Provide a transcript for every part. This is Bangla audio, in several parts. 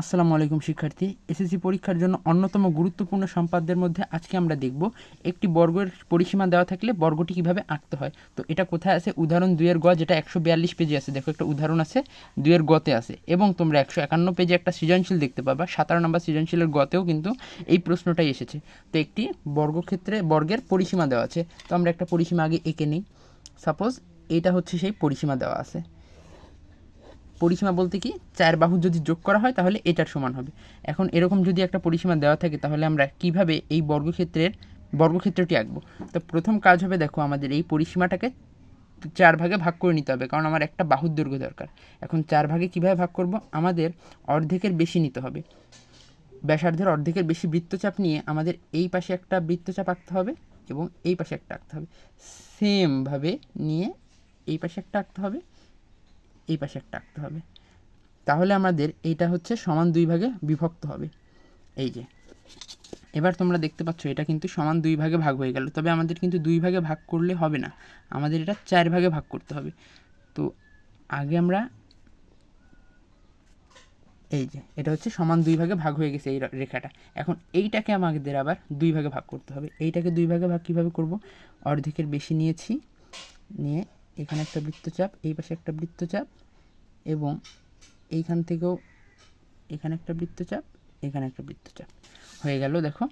আসসালামু আলাইকুম, শিক্ষার্থী। এসএসসি পরীক্ষার জন্য অন্যতম গুরুত্বপূর্ণ সম্পাদ্যের মধ্যে আজকে আমরা দেখব। একটি বর্গের পরিসীমা দেওয়া থাকলে বর্গটি কীভাবে আঁকতে হয়? তো এটা কোথায় আছে? উদাহরণ দুইয়ের গ, যেটা একশো বিয়াল্লিশ পেজে আছে। দেখো, একটা উদাহরণ আছে, দুইয়ের গতে আছে। এবং তোমরা একশো একান্ন পেজে একটা সৃজনশীল দেখতে পাবা। সাতারো নম্বর সৃজনশীলের গতেও কিন্তু এই প্রশ্নটাই এসেছে। তো একটি বর্গক্ষেত্রে বর্গের পরিসীমা দেওয়া আছে। তো আমরা একটা পরিসীমা আগে এঁকে নিই। সাপোজ এটা হচ্ছে সেই পরিসীমা দেওয়া আছে। পরিসীমা বলতে কি? চার বাহু যদি যোগ করা হয়, তাহলে এটার সমান হবে। এখন এরকম যদি একটা পরিসীমা দেওয়া থাকে, তাহলে আমরা কীভাবে এই বর্গক্ষেত্রের বর্গক্ষেত্রটি আঁকবো? তো প্রথম কাজ হবে, দেখো, আমাদের এই পরিসীমাটাকে চার ভাগে ভাগ করে নিতে হবে, কারণ আমার একটা বাহুর দৈর্ঘ্য দরকার। এখন চার ভাগে কীভাবে ভাগ করব? আমাদের অর্ধেকের বেশি নিতে হবে। ব্যাসার্ধের অর্ধেকের বেশি বৃত্তচাপ নিয়ে আমাদের এই পাশে একটা বৃত্তচাপ আঁকতে হবে এবং এই পাশে একটা আঁকতে হবে। সেমভাবে নিয়ে এই পাশে একটা আঁকতে হবে। এই পাশে একটা আঁকতে হবে। তাহলে আমাদের এইটা হচ্ছে সমান দুই ভাগে বিভক্ত হবে। এই যে, এবার তোমরা দেখতে পাচ্ছ এটা কিন্তু সমান দুই ভাগে ভাগ হয়ে গেল। তবে আমাদের কিন্তু দুই ভাগে ভাগ করলে হবে না। আমাদের এটা চার ভাগে ভাগ করতে হবে। তো আগে আমরা এই যে, এটা হচ্ছে সমান দুই ভাগে ভাগ হয়ে গেছে এই রেখাটা। এখন এইটাকে আমাদের আবার দুই ভাগে ভাগ করতে হবে। এইটাকে দুই ভাগে ভাগ কীভাবে করব? অর্ধেকের বেশি নিয়েছি, নিয়ে এখানে একটা বৃত্তচাপ, এই পাশে একটা বৃত্তচাপ এবং এইখান থেকেও এখানে একটা বৃত্তচাপ, এখানে একটা বৃত্তচাপ। হয়ে গেল, দেখো।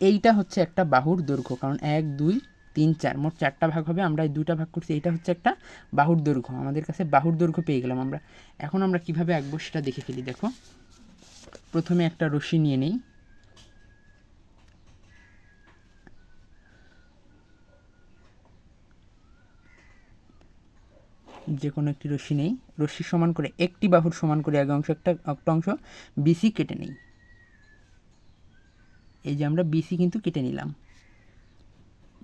এইটা হচ্ছে একটা বাহুর দৈর্ঘ্য, কারণ এক, দুই, তিন, চার, মোট চারটা ভাগ হবে, আমরা এই দুইটা ভাগ করছি, এইটা হচ্ছে একটা বাহুর দৈর্ঘ্য। আমাদের কাছে বাহুর দৈর্ঘ্য পেয়ে গেলাম আমরা। এখন আমরা কীভাবে আঁকবো সেটা দেখে ফেলি, দেখো। প্রথমে একটা রশি নিয়ে নিই। যে কোনো একটি রশ্মি নেই। রশ্মি সমান করে একটি বাহুর সমান করে এক অংশ, একটা একটা অংশ বিসি কেটে নেই। এই যে আমরা বিসি কিন্তু কেটে নিলাম।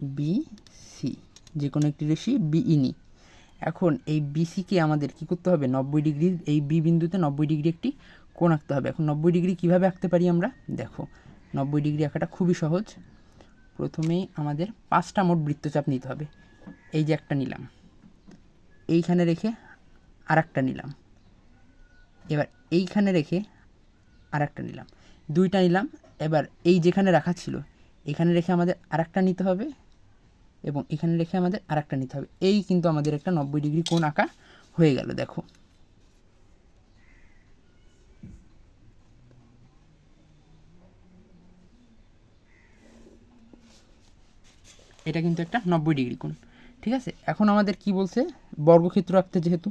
বিসি যে কোনো একটি রশ্মি বিই নিই। এখন এই বিসিকে আমাদের কি করতে হবে? নব্বই ডিগ্রি, এই বি বিন্দুতে নব্বই ডিগ্রি একটি কোণ আঁকতে হবে। এখন নব্বই ডিগ্রি কীভাবে আঁকতে পারি আমরা? দেখো, নব্বই ডিগ্রি আঁকাটা খুবই সহজ। প্রথমেই আমাদের পাঁচটা মোট বৃত্তচাপ নিতে হবে। এই যে একটা নিলাম। এইখানে রেখে আর একটা নিলাম। এবার এইখানে রেখে আর একটা নিলাম। দুইটা নিলাম। এবার এই যেখানে রাখা ছিল, এখানে রেখে আমাদের আর একটা নিতে হবে এবং এখানে রেখে আমাদের আর একটা নিতে হবে। এই কিন্তু আমাদের একটা নব্বই ডিগ্রি কোণ আঁকা হয়ে গেল, দেখো। এটা কিন্তু একটা নব্বই ডিগ্রি কোণ। ঠিক আছে? এখন আমাদের কি বলছে? বর্গক্ষেত্র আঁকতে যেহেতু।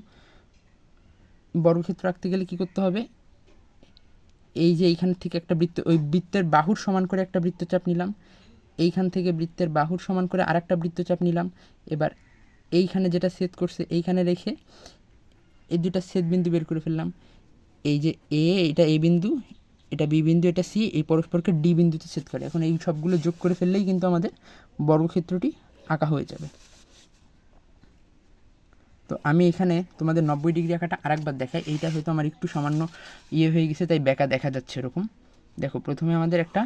বর্গক্ষেত্র আঁকতে গেলে কি করতে হবে? এই যে এইখান থেকে একটা বৃত্ত, ওই বৃত্তের বাহুর সমান করে একটা বৃত্তচাপ নিলাম। এইখান থেকে বৃত্তের বাহুর সমান করে আরেকটা বৃত্তচাপ নিলাম। এবার এইখানে যেটা ছেদ করছে, এইখানে রেখে এই দুটা ছেদ বিন্দু বের করে ফেললাম। এই যে এ এটা এ বিন্দু, এটা বি বিন্দু, এটা সি এই পরস্পরকে ডি বিন্দুতে ছেদ করে। এখন এই সবগুলো যোগ করে ফেললেই কিন্তু আমাদের বর্গক্ষেত্রটি আঁকা হয়ে যাবে। তো আমি এখানে তোমাদের নব্বই ডিগ্রি আঁকাটা আরেকবার দেখাই। এইটা হয়তো আমার একটু সামান্য ইয়ে হয়ে গেছে, তাই বেঁকা দেখা যাচ্ছে এরকম। দেখো, প্রথমে আমাদের একটা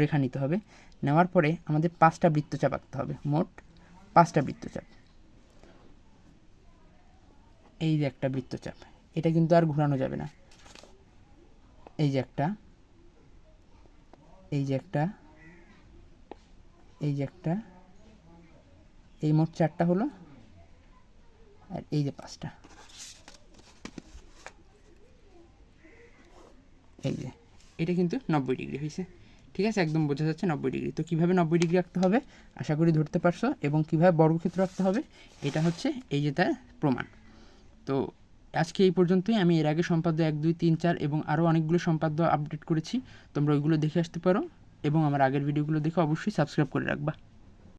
রেখা নিতে হবে। নেওয়ার পরে আমাদের পাঁচটা বৃত্তচাপ আঁকতে হবে, মোট পাঁচটা বৃত্তচাপ এই যে একটা বৃত্তচাপ এটা কিন্তু আর ঘোরানো যাবে না। এই যে একটা, এই যে একটা, এই যে একটা, এই মোট চারটা হলো আর এই যে পাঁচটা। এই যে, এটা কিন্তু নব্বই ডিগ্রি হয়েছে। ঠিক আছে, একদম বোঝা যাচ্ছে নব্বই ডিগ্রি। তো কীভাবে নব্বই ডিগ্রি রাখতে হবে? আশা করি ধরতে পারছ। এবং কীভাবে বর্গক্ষেত্র রাখতে হবে? এটা হচ্ছে এই যে তার প্রমাণ। তো আজকে এই পর্যন্তই। আমি এর আগে সম্পাদ্য এক, দুই, তিন, চার এবং আরও অনেকগুলো সম্পাদ্য আপডেট করেছি। তোমরা ওইগুলো দেখে আসতে পারো। এবং আমার আগের ভিডিওগুলো দেখে অবশ্যই সাবস্ক্রাইব করে রাখবা।